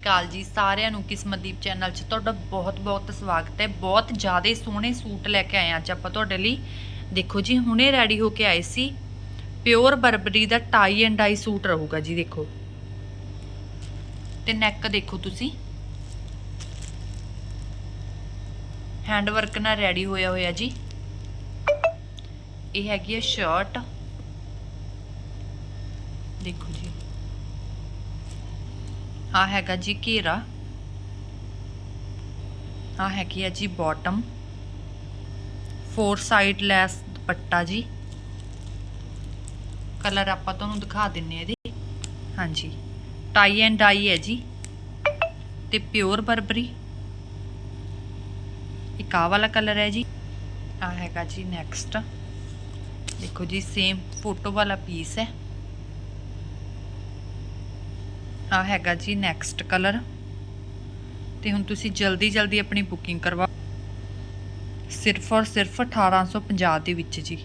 ਕਾਲ ਜੀ ਸਾਰਿਆਂ ਨੂੰ ਕਿਸਮਤਦੀਪ ਚੈਨਲ 'ਚ ਤੁਹਾਡਾ ਬਹੁਤ-ਬਹੁਤ ਸਵਾਗਤ ਹੈ। ਬਹੁਤ ਜ਼ਿਆਦਾ ਸੋਹਣੇ ਸੂਟ ਲੈ ਕੇ ਆਏ ਅੱਜ ਆਪਾਂ ਤੁਹਾਡੇ ਲਈ। ਦੇਖੋ ਜੀ, ਹੁਣੇ ਰੈਡੀ ਹੋ ਕੇ ਆਏ ਸੀ। ਪਿਓਰ ਬਰਬਰੀ ਦਾ ਟਾਈ ਐਂਡ ਡਾਈ ਸੂਟ ਰਹੂਗਾ ਜੀ, ਦੇਖੋ। ਤੇ ਨੈਕ ਦੇਖੋ ਤੁਸੀਂ। ਹੈਂਡ ਵਰਕ ਨਾਲ ਰੈਡੀ ਹੋਇਆ ਹੋਇਆ ਜੀ। ਇਹ ਹੈਗੀ ਹੈ ਸ਼ਰਟ ਦੇਖੋ ਜੀ। ਆ ਹੈਗਾ ਜੀ ਘੇਰਾ। ਆ ਹੈਗੀ ਆ ਜੀ ਬਾਟਮ ਫੋਰ ਸਾਈਡ ਲੈਸ ਦੁਪੱਟਾ ਜੀ। ਕਲਰ ਆਪਾਂ ਤੁਹਾਨੂੰ ਦਿਖਾ ਦਿੰਨੇ ਆ ਇਹਦੇ। ਹਾਂਜੀ। ਟਾਈ ਐਂਡ ਡਾਈ ਹੈ ਜੀ। ਤੇ ਪਿਓਰ ਬਰਬਰੀ ਇੱਕ ਆਹ ਵਾਲਾ ਕਲਰ ਹੈ ਜੀ। ਆ ਹੈਗਾ ਜੀ ਨੈਕਸਟ ਦੇਖੋ ਜੀ ਸੇਮ ਫੋਟੋ ਵਾਲਾ ਪੀਸ ਹੈ। ਆ ਹੈਗਾ ਜੀ ਨੈਕਸਟ ਕਲਰ ਤੇ ਹੁਣ ਤੁਸੀਂ ਜਲਦੀ ਜਲਦੀ ਆਪਣੀ ਬੁਕਿੰਗ ਕਰਵਾ ਸਿਰਫ ਔਰ ਸਿਰਫ 1850 ਦੇ ਵਿੱਚ ਜੀ।